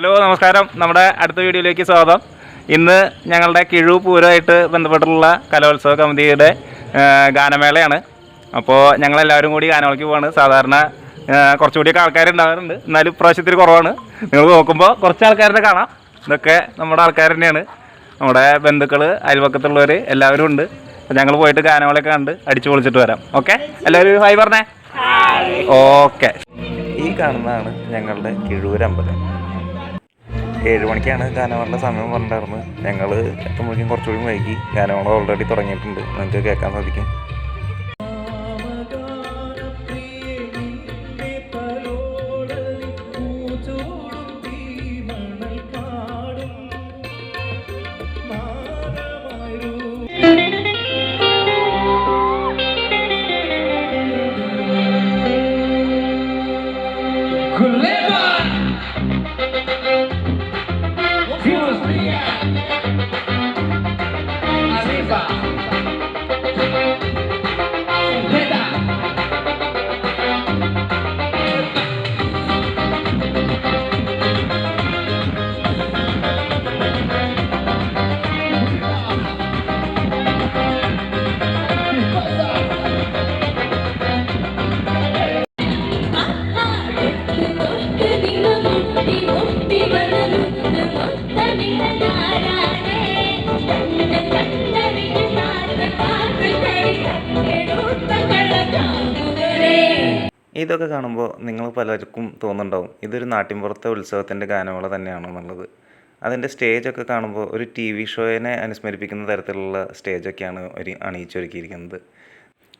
Hello നമസ്കാരം. നമ്മുടെ അടുത്ത വീഡിയോയിലേക്ക് സ്വാഗതം. ഇന്ന് ഞങ്ങളുടെ കിഴു പൂരമായിട്ട് ബന്ധപ്പെട്ടുള്ള കലോത്സവ കമ്മിറ്റിയുടെ ഗാനമേളയാണ്. അപ്പോൾ ഞങ്ങളെല്ലാവരും കൂടി ഗാനമേളയ്ക്ക് പോവാണ്. സാധാരണ കുറച്ചുകൂടിയൊക്കെ ആൾക്കാരുണ്ടാകാറുണ്ട് എന്നാലും ഇപ്രാവശ്യത്തിൽ കുറവാണ്. നിങ്ങൾ നോക്കുമ്പോൾ കുറച്ച് ആൾക്കാരുടെ കാണാം. ഇതൊക്കെ നമ്മുടെ ആൾക്കാർ തന്നെയാണ്. നമ്മുടെ ബന്ധുക്കൾ അയൽവക്കത്തുള്ളവർ എല്ലാവരും ഉണ്ട്. ഞങ്ങൾ പോയിട്ട് ഗാനമേളയൊക്കെ കണ്ട് അടിച്ചു പൊളിച്ചിട്ട് വരാം. ഓക്കെ? എല്ലാവരും ഹായ് പറഞ്ഞേ? ഓക്കെ. ഈ കാണുന്നതാണ് ഞങ്ങളുടെ കിഴൂരമ്പലം. ഏഴ് മണിക്കാണ് ഗാനമേളയുടെ സമയം പറഞ്ഞിട്ടുണ്ടായിരുന്നത്. ഞങ്ങൾ എത്തുമ്പോഴേക്കും കുറച്ചുകൂടി വൈകി ഗാനമേള ഓൾറെഡി തുടങ്ങിയിട്ടുണ്ട്. നിങ്ങൾക്ക് കേൾക്കാൻ സാധിക്കും. ഇതൊക്കെ കാണുമ്പോൾ നിങ്ങൾ പലർക്കും തോന്നുന്നുണ്ടാവും. ഇതൊരു നാട്ടിൻപുറത്തെ ഉത്സവത്തിന്റെ ഗാനമേള തന്നെയാണെന്നുള്ളത് അതിന്റെ സ്റ്റേജൊക്കെ കാണുമ്പോൾ ഒരു ടി വി ഷോയിനെ അനുസ്മരിപ്പിക്കുന്ന തരത്തിലുള്ള സ്റ്റേജൊക്കെയാണ് ഒരു അണിയിച്ചൊരുക്കിയിരിക്കുന്നത്.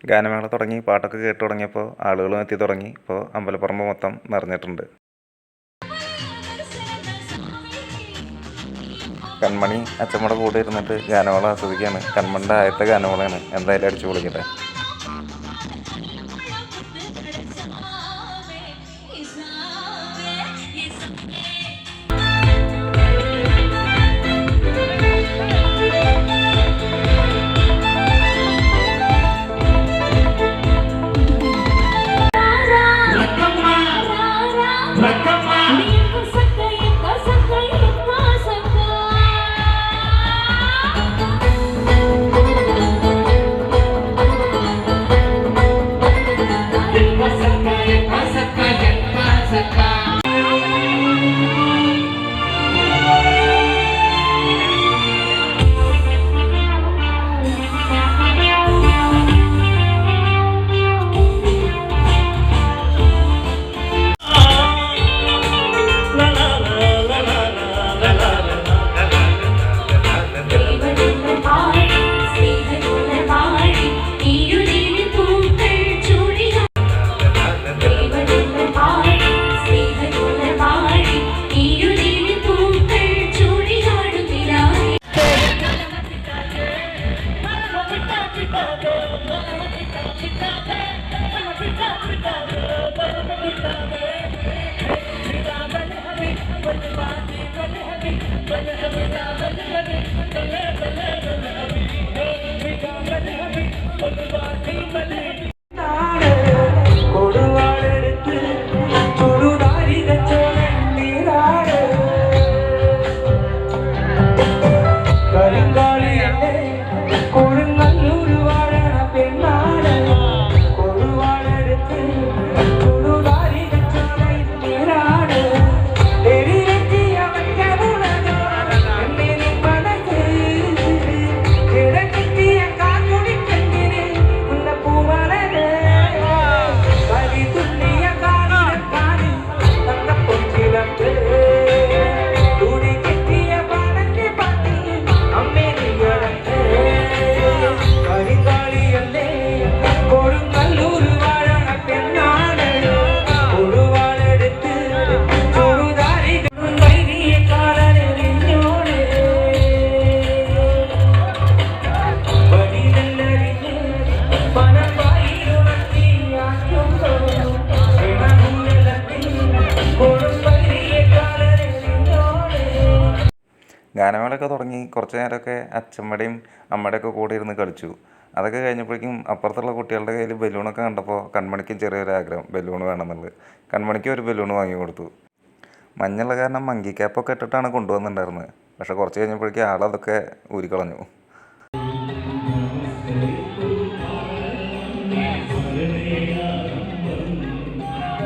ഗാനമേള തുടങ്ങി പാട്ടൊക്കെ കേട്ട് തുടങ്ങിയപ്പോൾ ആളുകളും എത്തി തുടങ്ങി. ഇപ്പോൾ അമ്പലപ്പറമ്പ് മൊത്തം നിറഞ്ഞിട്ടുണ്ട്. കൺമണി അച്ചമ്മയുടെ കൂടെ ഇരുന്നിട്ട് ഗാനമേള ആസ്വദിക്കുകയാണ്. കൺമണിന്റെ ആദ്യത്തെ ഗാനമേളയാണ്. എന്തായാലും അടിച്ചു പൊളിക്കട്ടെ Chicago, Chicago. ഗാനമേളയൊക്കെ തുടങ്ങി കുറച്ച് നേരമൊക്കെ അച്ഛമ്മയുടെയും അമ്മയുടെയൊക്കെ കൂടെ ഇരുന്ന് കളിച്ചു. അതൊക്കെ കഴിഞ്ഞപ്പോഴേക്കും അപ്പുറത്തുള്ള കുട്ടികളുടെ കയ്യിൽ ബലൂണൊക്കെ കണ്ടപ്പോൾ കൺമണിക്കും ചെറിയൊരു ആഗ്രഹം ബലൂൺ വേണമെന്നുള്ളത്. കൺമണിക്ക് ഒരു ബലൂൺ വാങ്ങി കൊടുത്തു. മഞ്ഞുള്ള കാരണം മങ്കി ക്യാപ്പൊക്കെ ഇട്ടിട്ടാണ് കൊണ്ടുവന്നിട്ടുണ്ടായിരുന്നത്. പക്ഷെ കുറച്ച് കഴിഞ്ഞപ്പോഴേക്കും ആളതൊക്കെ ഊരിക്കളഞ്ഞു.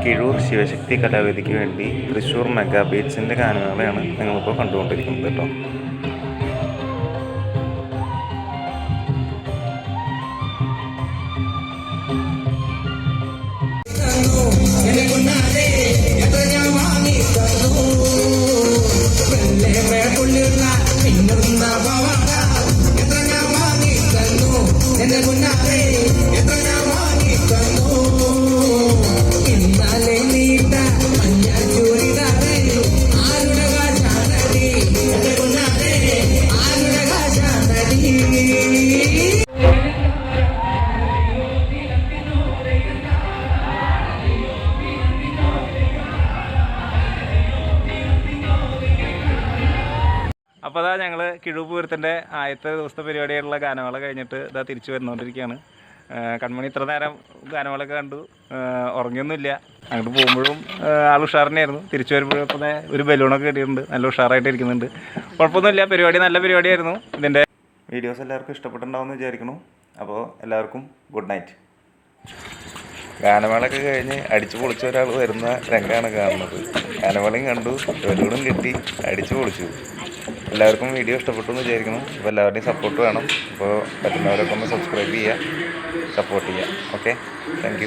കിഴൂർ ശിവശക്തി കലാവേദിക്ക് വേണ്ടി തൃശ്ശൂർ മെഗാ ബീറ്റ്സിന്റെ ഗാനമേളയാണ് നിങ്ങളിപ്പോൾ കണ്ടുകൊണ്ടിരിക്കുന്നത് കേട്ടോ. അതാ ഞങ്ങൾ കിഴൂർ പൂരത്തിന്റെ ആദ്യത്തെ ദിവസത്തെ പരിപാടിയായിട്ടുള്ള ഗാനമേള കഴിഞ്ഞിട്ട് ഇതാ തിരിച്ചു വരുന്നുകൊണ്ടിരിക്കുകയാണ് കൺമണി ഇത്ര നേരം ഗാനമേളൊക്കെ കണ്ടു. ഉറങ്ങിയൊന്നുമില്ല. അങ്ങോട്ട് പോകുമ്പോഴും ആൾ ഉഷാറിനായിരുന്നു. തിരിച്ചു വരുമ്പോഴപ്പോൾ ദേ ഒരു ബലൂണൊക്കെ കിട്ടിയിട്ടുണ്ട്. നല്ല ഉഷാറായിട്ട് ഇരിക്കുന്നുണ്ട് കുഴപ്പമൊന്നുമില്ല. പരിപാടി നല്ല പരിപാടിയായിരുന്നു. ഇതിന്റെ വീഡിയോസ് എല്ലാവർക്കും ഇഷ്ടപ്പെട്ടുണ്ടാവുമെന്ന് വിചാരിക്കുന്നു. അപ്പോൾ എല്ലാവർക്കും ഗുഡ് നൈറ്റ്. ഗാനമേളൊക്കെ കഴിഞ്ഞ് അടിച്ചു പൊളിച്ച ഒരാൾ വരുന്ന രംഗമാണ് കാണുന്നത്. ഗാനമേളയും കണ്ടു. ബലൂണും കിട്ടി. അടിച്ചു പൊളിച്ചു. എല്ലാവർക്കും വീഡിയോ ഇഷ്ടപ്പെട്ടു എന്ന് വിചാരിക്കുന്നു. അപ്പോൾ എല്ലാവരുടെയും സപ്പോർട്ട് വേണം. അപ്പോൾ പറ്റുന്നവരൊക്കെ ഒന്ന് സബ്സ്ക്രൈബ് ചെയ്യുക സപ്പോർട്ട് ചെയ്യുക. Okay thank